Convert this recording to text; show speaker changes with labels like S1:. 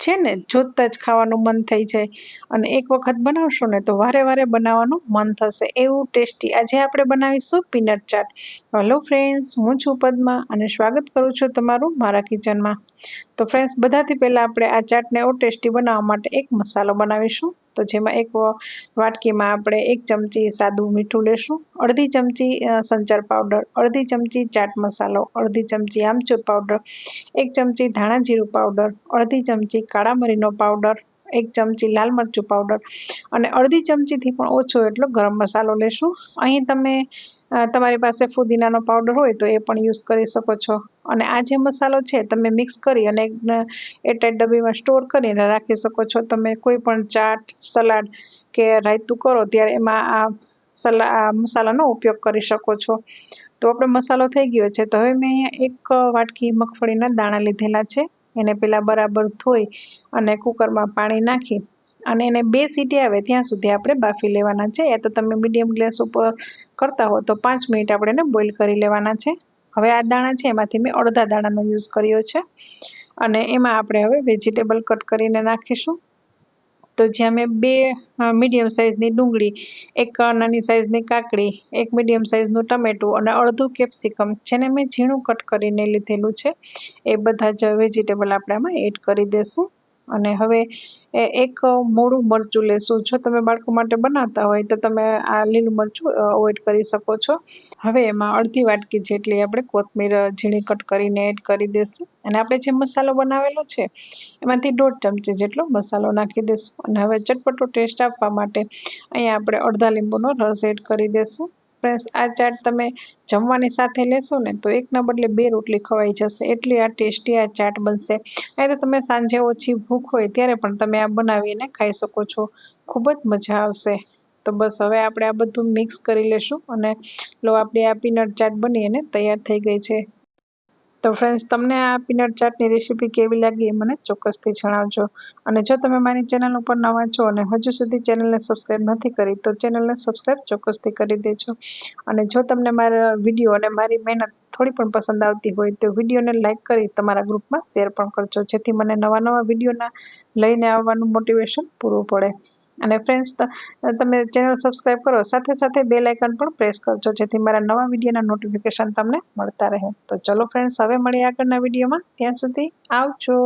S1: છે ને, જોતાં જ ખાવાનું મન થઈ જાય. અને એક વખત બનાવશો ને, તો વારે વારે બનાવવાનું મન થશે. એવું ટેસ્ટી. આજે આપણે બનાવીશું પીનટ ચાટ. હલો ફ્રેન્ડ્સ, હું છું પદ્મા અને સ્વાગત કરું છું તમારું મારા કિચનમાં. તો ફ્રેન્ડ્સ, બધાથી પહેલાં આપણે આ ચાટને એવો ટેસ્ટી બનાવવા માટે એક મસાલો બનાવીશું. તો જેમાં એક વાટકીમાં આપણે એક ચમચી સાદું મીઠું લેશું, અડધી ચમચી સંચર પાવડર, અડધી ચમચી ચાટ મસાલો, અડધી ચમચી આમચૂર પાવડર, એક ચમચી ધાણા જીરું પાવડર, અડધી ચમચી કાળા મરીનો પાવડર એક ચમચી લાલ મરચું પાવડર અને અડધી ચમચીથી પણ ઓછો એટલો ગરમ મસાલો લેશું. અહીં તમે તમારી પાસે ફુદીનાનો પાવડર હોય તો એ પણ યુઝ કરી શકો છો. અને આ જે મસાલો છે તમે મિક્સ કરી અને એરટાઈટ ડબ્બીમાં સ્ટોર કરીને રાખી શકો છો. તમે કોઈ પણ ચાટ, સલાડ કે રાયતું કરો ત્યારે એમાં આ સલા, આ મસાલાનો ઉપયોગ કરી શકો છો. તો આપણો મસાલો થઈ ગયો છે. તો હવે મેં અહીંયા એક વાટકી મગફળીના દાણા લીધેલા છે. એને પહેલાં બરાબર ધોઈ અને કુકરમાં પાણી નાખી અને એને બે સીટી આવે ત્યાં સુધી આપણે બાફી લેવાના છે. યા તો તમે મીડિયમ ગેસ ઉપર કરતા હો તો પાંચ મિનિટ આપણે એને બોઇલ કરી લેવાના છે. હવે આ દાણા છે એમાંથી મેં અડધા દાણાનો યુઝ કર્યો છે. અને એમાં આપણે હવે વેજીટેબલ કટ કરીને નાખીશું. તો જ્યાં મેં બે મીડિયમ સાઇઝની ડુંગળી, એક નાની સાઇઝની કાકડી, એક મીડિયમ સાઇઝનું ટમેટું અને અડધું કેપ્સિકમ જેને મેં ઝીણું કટ કરીને લીધેલું છે, એ બધા જ વેજીટેબલ આપણે આમાં એડ કરી દઈશું અને હવે એક મોડું મરચું લેશું. જો તમે બાળકો માટે બનાવતા હોય તો તમે આ લીલું મરચું અવોઇડ કરી શકો છો. હવે એમાં અડધી વાટકી જેટલી આપણે કોથમીર, ઝીણી કટ કરીને એડ કરી દઈશું અને આપણે જે મસાલો બનાવેલો છે, એમાંથી દોઢ ચમચી જેટલો મસાલો નાખી દઈશું અને હવે ચટપટો ટેસ્ટ આપવા માટે અહીંયા આપણે અડધા લીંબુનો રસ એડ કરી દઈશું ફ્રેન્ડ્સ, આ ચાટ તમે જમવાની સાથે લેશો ને તો એકના બદલે બે રોટલી ખવાઈ જશે. એટલી આ ટેસ્ટી આ ચાટ બનશે. એ તમે સાંજે ઓછી ભૂખ હોય ત્યારે પણ તમે આ બનાવીને ખાઈ શકો છો. ખૂબ જ મજા આવશે. તો બસ હવે આપણે આ બધું મિક્સ કરી લેશું અને લો, આપણી આ પીનટ ચાટ બની અને તૈયાર થઈ ગઈ છે. તો ફ્રેન્ડ્સ તમને આ પીનટ ચાટની રેસીપી કેવી લાગી એ મને ચોક્કસથી જણાવજો. અને જો તમે મારી ચેનલ ઉપર નવા છો અને હજુ સુધી ચેનલને સબસ્ક્રાઈબ નથી કરી, તો ચેનલને સબસ્ક્રાઈબ ચોક્કસથી કરી દેજો. અને જો તમને મારા વીડિયો અને મારી મહેનત થોડી પણ પસંદ આવતી હોય, તો વિડીયોને લાઇક કરી તમારા ગ્રુપમાં શેર પણ કરજો, જેથી મને નવા નવા વિડીયોના લઈને આવવાનું મોટિવેશન પૂરું પડે. અને ફ્રેન્ડ્સ તમે ચેનલ સબસ્ક્રાઈબ કરો, સાથે સાથે બે લાઇકન પણ પ્રેસ કરજો, જેથી મારા નવા વિડીયોના નોટિફિકેશન તમને મળતા રહે. તો ચલો ફ્રેન્ડ્સ હવે મળીએ આગળના વિડીયોમાં ત્યાં સુધી આવજો.